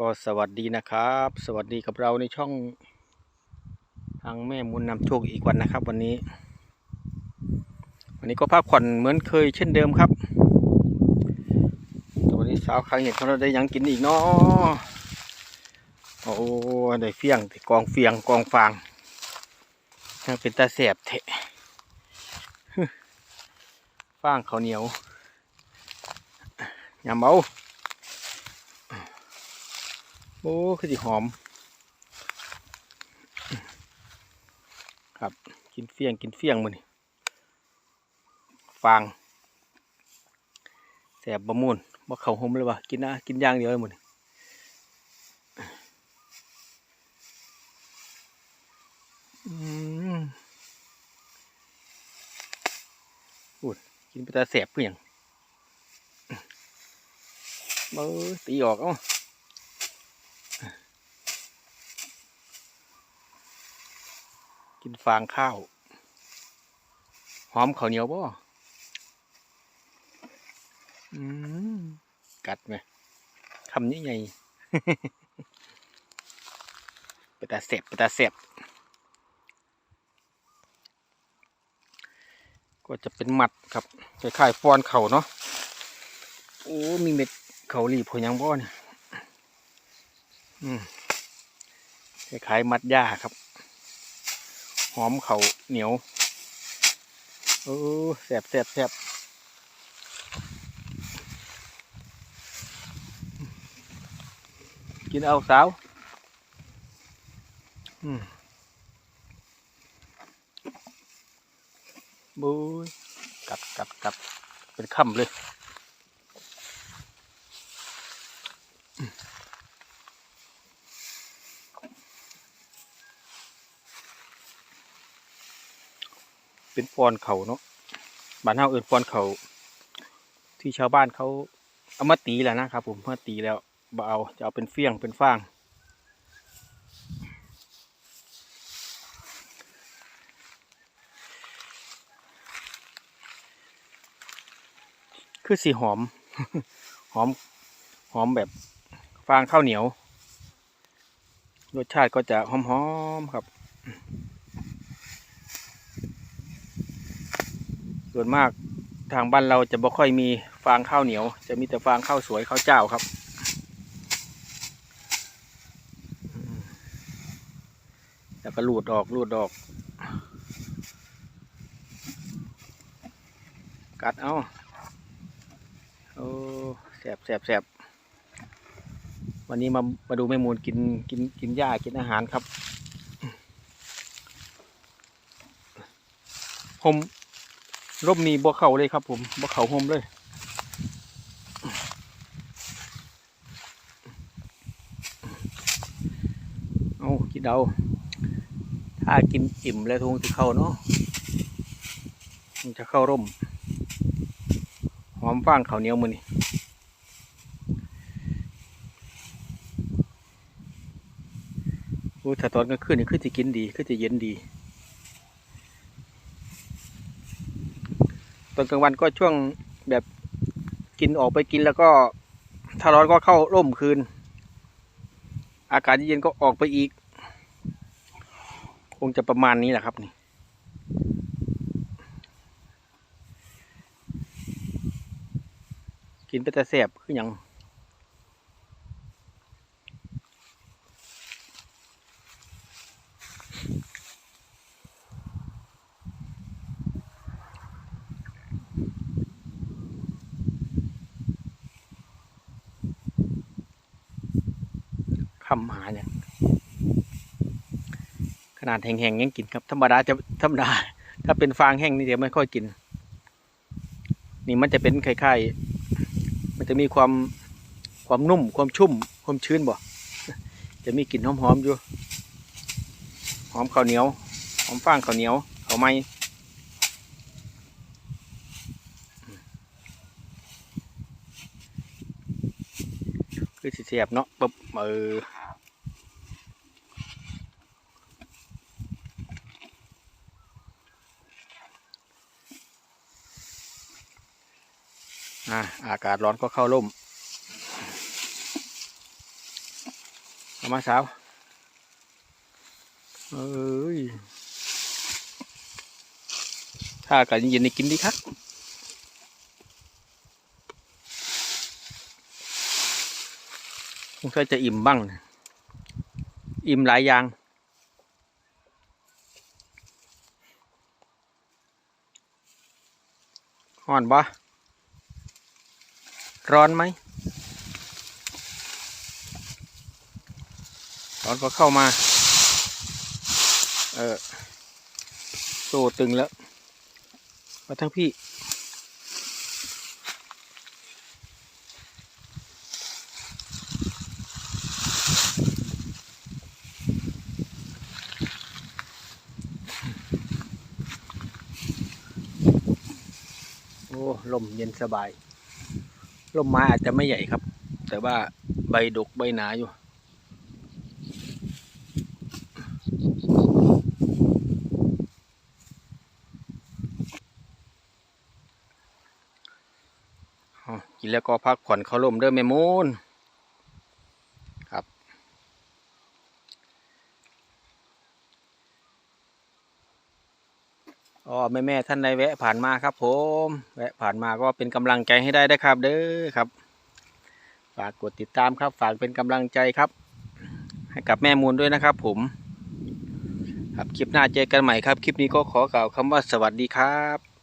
ก็สวัสดีนะครับ สวัสดีกับเราในช่อง ทางแม่มุนนำโชคอีกวันนะครับ วันนี้ วันนี้ก็พักผ่อนเหมือนเคยเช่นเดิมครับแต่วันนี้สาวครั้งเห็นเขาเราได้ยังกินอีกเนาะโอ้ได้เฟียงได้กองเฟียงกองฟางยังเป็นตาแสบเทะฟางข้าวเหนียวยำเอา โอ้คือสิหอม ครับ กินเฟียงกินเฟียงมือนี่ฟางแสบบะมุนบ่เข่าหมเลยวะกินนะกินย่างเดียวเลยมือนี่อืมพูดกินไปต่แสบเพียงเบ้อตีออกเอ้า กินฟางข้าว หอมข้าวเหนียวบ่อืมกัดไหมคำนี้ไงปตาเสบปตาเสบก็จะเป็นมัดครับคล้ายๆฟอนเข่าเนาะโอ้ มีเม็ดเข่ารีบหัวยังบ่เนี่ยคล้ายๆมัดหญ้าครับ หอมเขาเหนียวโอ้แสบแสบแสบกินเอาสาวอืมบุยกัดกัดกัดเป็นค่ำเลย เป็นฟอนเขาเนาะบ้านเฮาเอิ้นฟอนเขาที่ชาวบ้านเขาเอามาตีแล้วนะครับ ผมเมื่อตีแล้วบ่เอาจะเอาเป็นเฟี้ยงเป็นฟางคือสีหอม หอม หอมแบบฟางข้าวเหนียว รสชาติก็จะหอมๆครับ ส่วนมากทางบ้านเราจะบ่ค่อยมีฟางข้าวเหนียว จะมีแต่ฟางข้าวสวยข้าวเจ้าครับ แล้วก็ลูดออกลูดออก กัดเอาโอ้แสบแสบแสบวันนี้มามาดูแม่มูลกินกินกินหญ้ากินอาหารครับผม ร่มนี้บ่เข่าเลยครับผมบ่เข่าห่มเลย เอากินเอาถ้ากินอิ่มแล้วทงจะเข้าเนาะมันจะเข้าร่ม หอมฟางข้าวเหนียวมือนี่อู้ถ้าตอนกลางคืนนี่คือจะกินดีคือจะเย็นดี ตอนกลางวันก็ช่วงแบบกินออกไปกินแล้วก็ ถ้าร้อนก็เข้าร่มคืน อากาศเย็นก็ออกไปอีก คงจะประมาณนี้แหละครับนี่กินไปแต่แสบคืออยัง คำหาเนี่ยงขนาดแห้งๆยังกินครับ ธรรมดาจะธรรมดา ถ้าเป็นฟางแห้งนี่เดี๋ยวไม่ค่อยกิน นี่มันจะเป็นคล้ายๆมันจะมีความความนุ่ม ความชุ่ม ความชื้นบ่ จะมีกลิ่นหอมๆอยู่ หอมข้าวเหนียว หอมฟางข้าวเหนียวข้าวไม้คือสิเสียบเนาะปึ๊บเออ อะอากาศร้อนก็เข้าร่มเอามาสาวเอ้ยถ้าอากาศเย็นๆนี่กินดีครับคงใช่จะอิ่มบ้าง อิ่มหลายอย่างห่อนปะ ร้อนไหมร้อนก็เข้ามา เออโซ่ตึงแล้ว มาทั้งพี่ โอ้ ลมเย็นสบาย ร่มไม้อาจจะไม่ใหญ่ครับ แต่ว่าใบดกใบหนาอยู่ กินแล้วก็พักผ่อนเขาลมเด้อแม่มูนครับ อ๋อแม่แม่ท่านใดแวะผ่านมาครับ ผม แวะผ่านมาก็เป็นกำลังใจให้ได้ได้ครับเด้อครับ ฝากกดติดตามครับ ฝากเป็นกำลังใจครับ ให้กับแม่มูลด้วยนะครับ ผม ครับคลิปหน้าเจอกันใหม่ครับ คลิปนี้ก็ขอกล่าวคำว่าสวัสดีครับ